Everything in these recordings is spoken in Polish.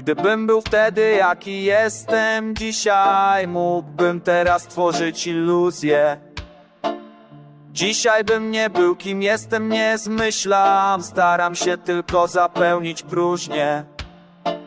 Gdybym był wtedy jaki jestem dzisiaj Mógłbym teraz tworzyć iluzje Dzisiaj bym nie był kim jestem, nie zmyślam. Staram się tylko zapełnić próżnię.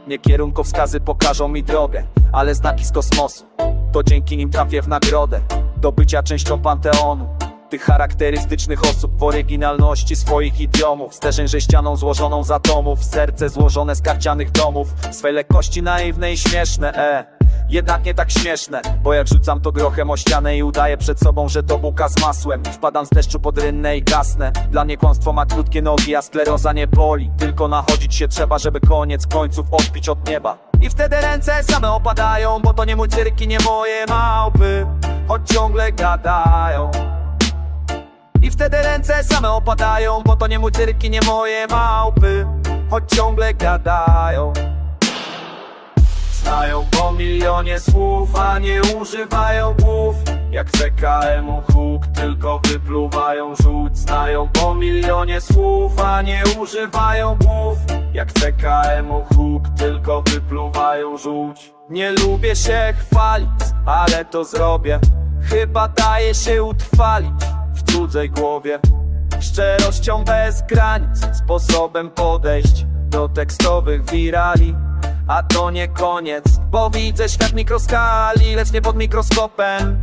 Nie kierunkowskazy pokażą mi drogę Ale znaki z kosmosu. To dzięki nim trafię w nagrodę Do bycia częścią panteonu Tych charakterystycznych osób w oryginalności swoich idiomów. Sterzeń ścianą złożoną z atomów Serce złożone z karcianych domów. Swej lekkości naiwne i śmieszne, e jednak nie tak śmieszne. Bo jak rzucam to grochem o ścianę i udaję przed sobą, że to buka z masłem. Wpadam z deszczu pod rynnę i gasnę. Dla mnie kłamstwo ma krótkie nogi, a skleroza nie boli. Tylko nachodzić się trzeba, żeby koniec końców odpić od nieba. I wtedy ręce same opadają, bo to nie mój cyrk i nie moje małpy. Choć ciągle gadają i wtedy ręce same opadają, bo to nie mój cyrk i nie moje małpy. Choć ciągle gadają. Znają po milionie słów, a nie używają głów. Jak CKM-u huk, tylko wypluwają żółć Znają po milionie słów, a nie używają głów. Jak CKM-u huk, tylko wypluwają żółć Nie lubię się chwalić, ale to zrobię. Chyba daje się utrwalić cudzej głowie. Szczerością bez granic, sposobem podejść do tekstowych wirali. A to nie koniec, bo widzę świat mikroskali, lecz nie pod mikroskopem.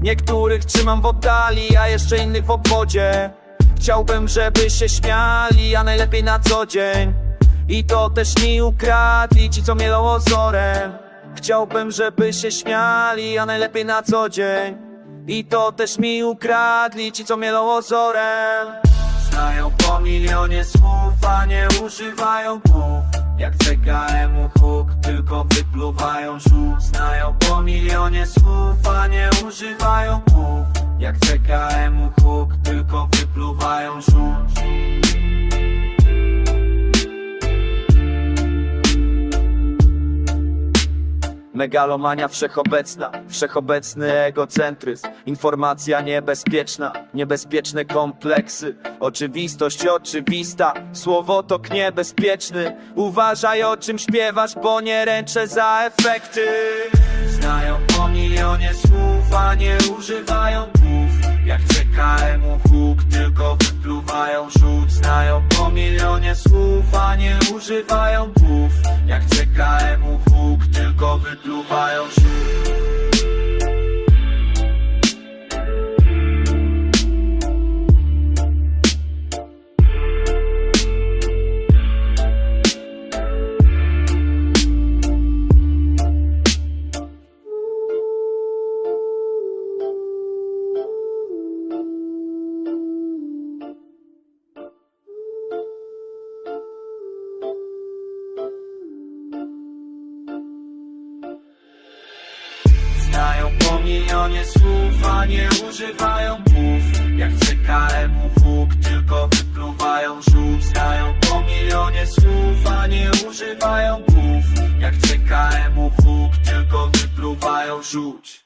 Niektórych trzymam w oddali, a jeszcze innych w obwodzie. Chciałbym, żeby się śmiali, a najlepiej na co dzień. I to też mi ukradli ci, co mielą ozorem. Chciałbym, żeby się śmiali, a najlepiej na co dzień I to też mi ukradli ci, co mielą ozorem. Znają po milionie słów, a nie używają głów. Jak CKM-u huk, tylko wypluwają żółt Znają po milionie słów, a nie używają głów. Jak CKM-u huk, tylko wypluwają żółt Megalomania wszechobecna, wszechobecny egocentryzm. Informacja niebezpieczna, niebezpieczne kompleksy. Oczywistość oczywista, słowotok niebezpieczny Uważaj o czym śpiewasz, bo nie ręczę za efekty. Znają po milionie słów, a nie używają głów. Jak CKM-u huk, tylko wypluwają żółt Znają po milionie słów, a nie używają głów. Jak CKM-u nowy blue vial koniec słów, a nie używają mów. Jak cykarem huk, tylko wypluwają żółw Stają po milionie słów, a nie używają mów. Jak cykarem huk, tylko wypluwają żółć.